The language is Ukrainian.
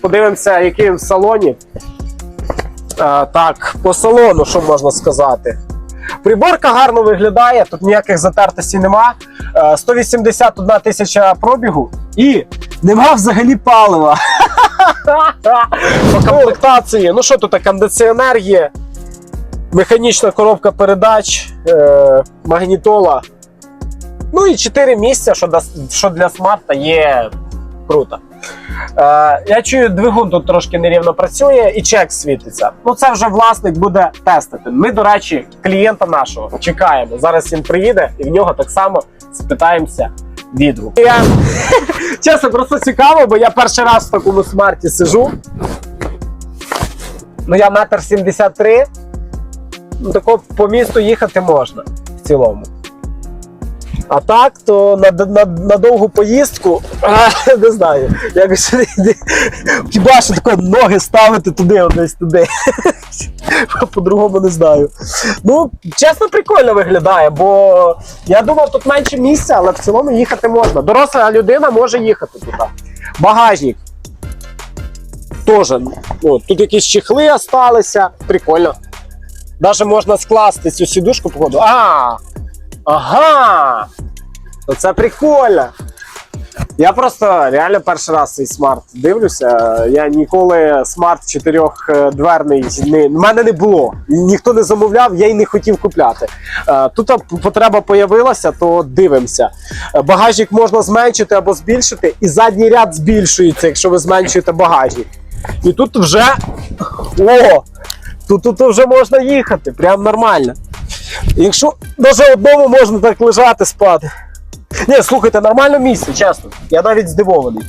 подивимося, який він в салоні. Е, так, по салону, що можна сказати? Приборка гарно виглядає, тут ніяких затертостей нема. Е, 181 тисяча пробігу і нема взагалі палива. По комплектації. Ну що тут, кондиціонер є, механічна коробка передач, е, магнітола. Ну і 4 місця, що для смарта є круто. Е, я чую, двигун тут трошки нерівно працює і чек світиться. Ну це вже власник буде тестити. Ми, до речі, клієнта нашого чекаємо. Зараз він приїде і в нього так само спитаємося відгук. Я чесно, просто цікаво, бо я перший раз в такому смарті сижу. Ну я метр сімдесят три. Ну, тако по місту їхати можна в цілому. А так, то на, на, на довгу поїздку, а, не знаю, якось хіба що тако ноги ставити туди, от десь туди. По-другому не знаю. Ну, чесно, прикольно виглядає, бо я думав, тут менше місця, але в цілому їхати можна. Доросла людина може їхати туди. Багажник. Теж. Ну, тут якісь чехли залишилися. Прикольно. Навіть можна скласти цю сідушку, походу. А! Ага! Оце прикольно. Я просто реально перший раз цей смарт дивлюся. Я ніколи смарт чотирьохдверний не в мене не було. Ніхто не замовляв, я й не хотів купляти. Е, Тут потреба появилася, то дивимося. Е, Багажник можна зменшити або збільшити, і задній ряд збільшується, якщо ви зменшуєте багажник. І тут вже о! Тут, тут вже можна їхати, прям нормально. Якщо навіть одному можна так лежати спати. Ні, слухайте, нормальне місце, чесно. Я навіть здивований.